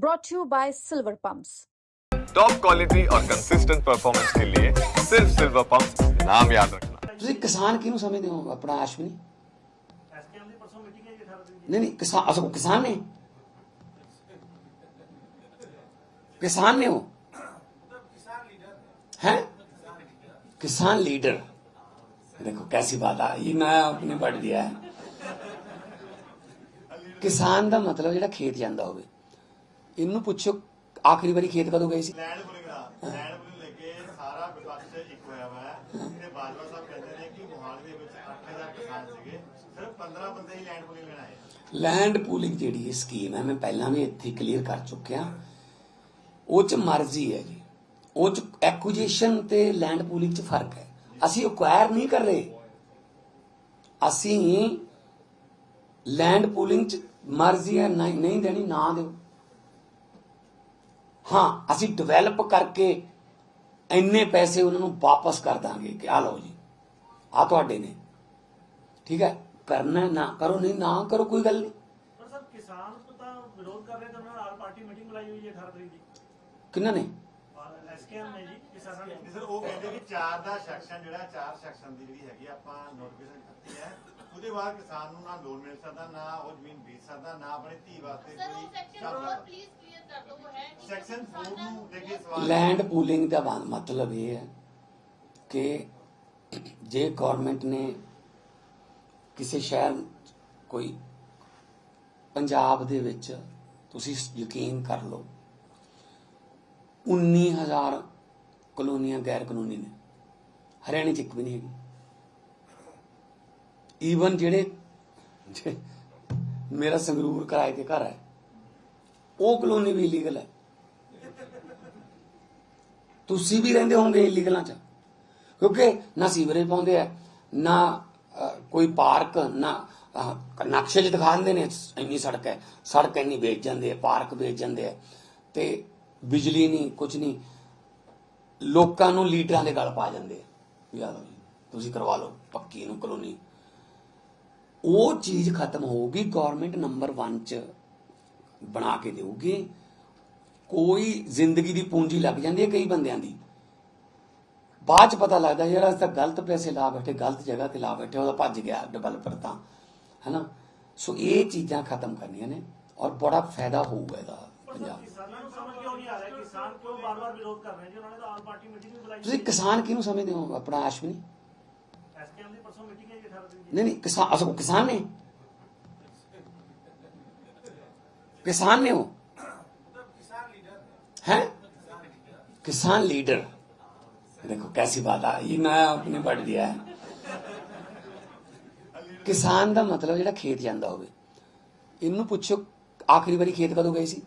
brought to you by Silver Pumps. Top quality और consistent performance के लिए सिर्फ सिल्वर पंप नाम याद रखना ਤੁਸੀਂ ਕਿਸਾਨ ਕਿਹਨੂੰ ਸਮਝਦੇ ਹੋ ਆਪਣਾ ਅਸ਼ਵਨੀ ਐਸਕੇਐਮ ਦੀ ਪਰਸੋਂ ਮੀਟਿੰਗ ਹੈ ਜੀ 18 ਤਰੀਕ ਨਹੀਂ ਨਹੀਂ ਕਿਸਾਨ ਅਸੋ ਕਿਸਾਨ ਨੇ किसान ने वो है किसान लीडर देखो कैसी बात आ ये नया आपने पढ़ दिया है ਕਿਸਾਨ ਦਾ ਮਤਲਬ ਜਿਹੜਾ ਖੇਤ ਜਾਂਦਾ ਹੋਵੇ ਇਹਨੂੰ ਪੁੱਛੋ ਆਖਰੀ ਵਾਰੀ ਖੇਤ ਕਦੋਂ ਗਏ ਸੀ? ਲੈਂਡ ਪੁਲਿੰਗ ਦਾ ਲੈਂਡ ਪੁਲਿੰਗ ਲੈ ਕੇ ਸਾਰਾ ਵਿਪਕਸ਼ ਇੱਕ ਹੋਇਆ ਹੋਇਆ ਹੈ ਤੇ ਬਾਜਵਾ ਸਾਹਿਬ ਕਹਿੰਦੇ ਨੇ ਕਿ ਮੋਹਾਲੀ ਦੇ ਵਿੱਚ 8000 ਕਿਸਾਨ ਸੀਗੇ। ਸਿਰਫ 15 ਬੰਦੇ ਹੀ ਲੈਂਡ ਪੁਲਿੰਗ ਲੈਣ ਆਏ ਆ। ਲੈਂਡ ਪੂਲਿੰਗ ਜਿਹੜੀ ਇਹ ਸਕੀਮ ਹੈ ਮੈਂ ਪਹਿਲਾਂ ਵੀ ਇੱਥੇ ਕਲੀਅਰ ਕਰ ਚੁੱਕਿਆ। ਉਹ ਚ ਮਰਜ਼ੀ ਹੈ ਜੀ। ਉਹ ਚ ਐਕੁਜੀਸ਼ਨ ਤੇ ਲੈਂਡ ਪੂਲਿੰਗ ਚ ਫ਼ਰਕ ਹੈ। ਅਸੀਂ ਅਕਵਾਇਰ ਨਹੀਂ ਕਰ ਰਹੇ। ਅਸੀਂ ਲੈਂਡ ਪੂਲਿੰਗ ਚ ਮਰਜ਼ੀ ਹੈ ਨਹੀਂ ਦੇਣੀ ਨਾ ਦਿਓ। ਹਾਂ ਅਸੀਂ ਡਿਵੈਲਪ ਕਰਕੇ ਇੰਨੇ ਪੈਸੇ ਉਹਨਾਂ ਨੂੰ ਵਾਪਸ ਕਰ ਦਾਂਗੇ ਕਿ ਆ ਲਓ ਜੀ ਆ ਤੁਹਾਡੇ ਨੇ। ਠੀਕ ਹੈ? ਕਰਨਾ ਨਾ ਕਰੋ ਨਹੀਂ ਨਾ ਕਰੋ ਕੋਈ ਗੱਲ ਨਹੀਂ। ਪਰ ਸਰ ਕਿਸਾਨ ਤਾਂ ਵਿਰੋਧ ਕਰ ਰਹੇ ਤਾਂ ਉਹਨਾਂ ਨੇ ਆਲ ਪਾਰਟੀ ਮੀਟਿੰਗ ਬੁਲਾਈ ਹੋਈ ਹੈ 18 ਤਰੀਕ ਦੀ। ਕਿੰਨਾ ਨੇ? ਐਸਕੇਐਮ ਨੇ ਜੀ ਕਿਸਾਨਾਂ ਨੇ। ਤੇ ਸਰ ਉਹ ਕਹਿੰਦੇ ਕਿ ਚਾਰ ਦਾ ਸੈਕਸ਼ਨ ਜਿਹੜਾ ਚਾਰ ਸੈਕਸ਼ਨ ਦੀ ਜਿਹੜੀ ਹੈਗੀ ਆਪਾਂ ਨੋਟੀਫਿਕੇਸ਼ਨ ਦਿੱਤੀ ਹੈ। ਉਹਦੇ ਬਾਅਦ ਕਿਸਾਨ ਨੂੰ ਨਾ ਲੋਨ ਮਿਲ ਸਕਦਾ ਨਾ ਉਹ ਜ਼ਮੀਨ ਵੇਚ ਸਕਦਾ ਨਾ ਆਪਣੇ ਧੀ ਵਾਸਤੇ ਸਰ ਸੈਕਸ਼ਨ 4 ਨੂੰ ਲੈ ਸਵਾਲ ਲੈਂਡ ਪੂਲਿੰਗ ਦਾ ਬਾ- ਮਤਲਬ ਇਹ ਹੈ ਕਿ ਜੇ ਗਵਰਨਮੈਂਟ ਨੇ ਕਿਸੇ ਸ਼ਹਿਰ ਕੋਈ ਪੰਜਾਬ ਦੇ ਵਿੱਚ ਤੁਸੀਂ ਯਕੀਨ ਕਰ ਲਓ 19000 ਕਲੋਨੀਆਂ ਗੈਰ ਕਾਨੂੰਨੀ ਨੇ। ਹਰਿਆਣੇ ਚ ਇੱਕ ਵੀ ਨਹੀਂ ਹੈਗੀ। ਈਵਨ ਜਿਹੜੇ ਮੇਰਾ ਸੰਗਰੂਰ ਕਿਰਾਏ ਤੇ ਘਰ ਹੈ, ਉਹ ਕਲੋਨੀ ਵੀ ਇਲੀਗਲ ਹੈ। ਤੁਸੀਂ ਵੀ ਰਹਿੰਦੇ ਹੋਗੇ ਇਲੀਗਲਾਂ ਚ। ਕਿਉਂਕਿ ਨਾ ਸੀਵਰੇਜ ਪਾਉਂਦੇ ਆ, ਨਾ ਕੋਈ ਪਾਰਕ, ਨਾ ਨਕਸ਼ੇ 'ਚ ਦਿਖਾ ਦਿੰਦੇ ਨੇ, ਇੰਨੀ ਸੜਕ ਹੈ। ਸੜਕ ਇੰਨੀ ਵੇਚ ਜਾਂਦੇ ਆ, ਪਾਰਕ ਵੇਚ ਜਾਂਦੇ ਆ। ਤੇ ਬਿਜਲੀ ਨਹੀਂ ਕੁਝ ਨਹੀਂ ਲੋਕਾਂ ਨੂੰ ਲੀਡਰਾਂ ਦੇ ਗਲ ਪਾ ਜਾਂਦੇ ਆ। ਯਾਰ ਤੁਸੀਂ ਕਰਵਾ ਲਓ ਪੱਕੀ ਨੂੰ ਕਲੋਨੀ। ਉਹ ਚੀਜ਼ ਖਤਮ ਹੋਊਗੀ ਗਵਰਨਮੈਂਟ ਨੰਬਰ 1 ਚ ਬਣਾ ਕੇ ਦੇਊਗੀ। ਕੋਈ ਜ਼ਿੰਦਗੀ ਦੀ ਪੂੰਜੀ ਲੱਗ ਜਾਂਦੀ ਹੈ ਕਈ ਬੰਦਿਆਂ ਦੀ। ਬਾਅਦ ਚ ਪਤਾ ਲੱਗਦਾ ਯਾਰ, ਅਸੀਂ ਤਾਂ ਗਲਤ ਪੈਸੇ ਲਾ ਬੈਠੇ, ਗਲਤ ਜਗ੍ਹਾ ਤੇ ਲਾ ਬੈਠੇ, ਉਹਦਾ ਭੱਜ ਗਿਆ ਡਿਵੈਲਪਰ ਤਾਂ। ਹੈਨਾ? ਸੋ ਇਹ ਚੀਜ਼ਾਂ ਖਤਮ ਕਰਨੀਆਂ ਨੇ ਔਰ ਬੜਾ ਫਾਇਦਾ ਹੋਊਗਾ ਇਹਦਾ ਪੰਜਾਬ ਤੁਸੀਂ ਕਿਸਾਨ ਕਿਹਨੂੰ ਸਮਝਦੇ ਹੋ ਆਪਣਾ ਅਸ਼ਵਨੀ? ਐਸਕੇਐਮ ਦੀ ਪਰਸੋਂ ਮੀਟਿੰਗ ਹੈ ਜੀ 18 ਤਰੀਕ ਦੀ ਨਹੀਂ ਨਹੀਂ ਕਿਸਾਨ ਅਸੋ ਕਿਸਾਨ ਨੇ किसान ने वो है किसान लीडर देखो कैसी बात आ ये नया आपने पढ़ दिया है ਕਿਸਾਨ ਦਾ ਮਤਲਬ ਜਿਹੜਾ ਖੇਤ ਜਾਂਦਾ ਹੋਵੇ ਇਹਨੂੰ ਪੁੱਛੋ ਆਖਰੀ ਵਾਰੀ ਖੇਤ ਕਦੋਂ ਗਏ ਸੀ